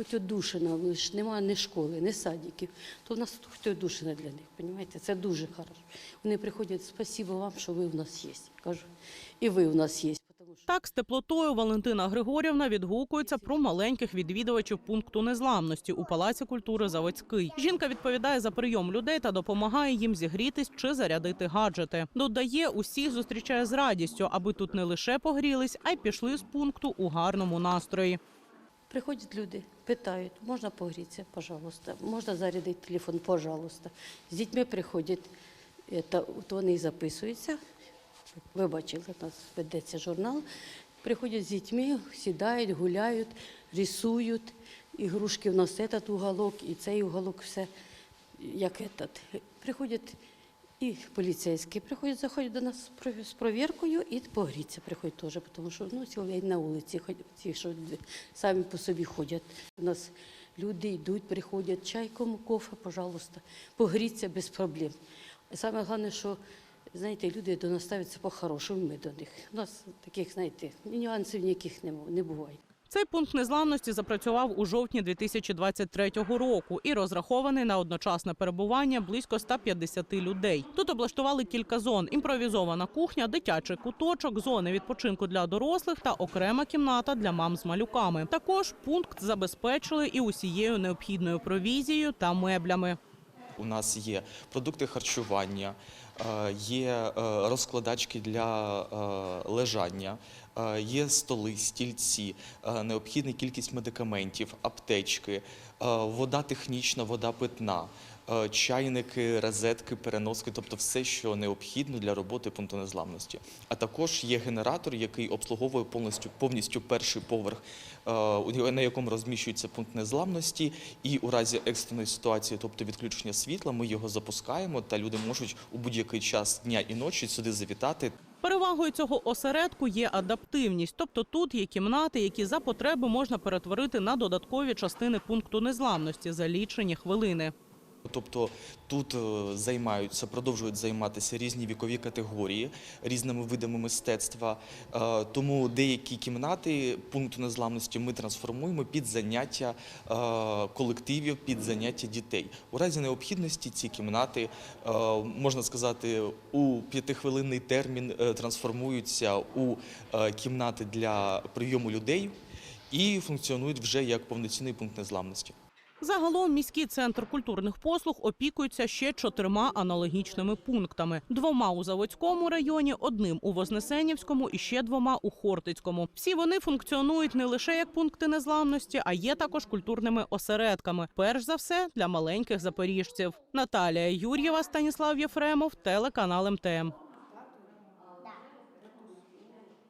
хоч одушина, але ж немає ні школи, ні садиків, то в нас хоч одушина для них, розумієте? Це дуже хорошо. Вони приходять, спасибо вам, що ви в нас є. Кажу, і ви в нас є. Так, з теплотою Валентина Григорівна відгукується про маленьких відвідувачів пункту незламності у Палаці культури Заводський. Жінка відповідає за прийом людей та допомагає їм зігрітись чи зарядити гаджети. Додає, усіх зустрічає з радістю, аби тут не лише погрілись, а й пішли з пункту у гарному настрої. Приходять люди, питають, можна погрітися, пожалуйста, можна зарядити телефон, пожалуйста. З дітьми приходять, это, от вони і записуються. Ви бачили, у нас ведеться журнал. Приходять з дітьми, сідають, гуляють, рисують. Ігрушки в нас этот уголок і цей уголок, все як этот. Приходять і поліцейські приходять, заходять до нас з про- з провіркою і погріться приходять теж, тому що ну, на вулиці ті, що самі по собі ходять. У нас люди йдуть, приходять, чайком, кофе, пожалуйста, погріться без проблем. Саме головне, що знаєте, люди до нас ставляться по-хорошому, ми до них. У нас таких, знаєте, нюансів ніяких не буває. Цей пункт незламності запрацював у жовтні 2023 року і розрахований на одночасне перебування близько 150 людей. Тут облаштували кілька зон: імпровізована кухня, дитячий куточок, зони відпочинку для дорослих та окрема кімната для мам з малюками. Також пункт забезпечили і усією необхідною провізією та меблями. У нас є продукти харчування, е, є е, розкладачки для е, лежання, є столи, стільці, е, необхідна кількість медикаментів, аптечки, е, вода технічна, вода питна. е, Чайники, розетки, переноски, тобто все, що необхідно для роботи пункту незламності. А також є генератор, який обслуговує повністю повністю перший поверх, е, на якому розміщується пункт незламності. І у разі екстреної ситуації, тобто відключення світла, ми його запускаємо, та люди можуть у будь-який час дня і ночі сюди завітати Перевагою цього осередку є адаптивність, тобто тут є кімнати, які за потреби можна перетворити на додаткові частини пункту незламності за лічені хвилини. Тобто тут е, займаються, продовжують займатися різні вікові категорії різними видами мистецтва. Е, Тому деякі кімнати пункту незламності ми трансформуємо під заняття е, колективів, під заняття дітей. У разі необхідності ці кімнати, можна сказати, у п'ятихвилинний термін трансформуються у кімнати для прийому людей і функціонують вже як повноцінний пункт незламності. Загалом міський центр культурних послуг опікується ще чотирма аналогічними пунктами: двома у Заводському районі, одним у Вознесенівському і ще двома у Хортицькому. Всі вони функціонують не лише як пункти незламності, а є також культурними осередками. Перш за все для маленьких запоріжців. Наталія Юр'єва, Станіслав Єфремов, телеканал МТМ.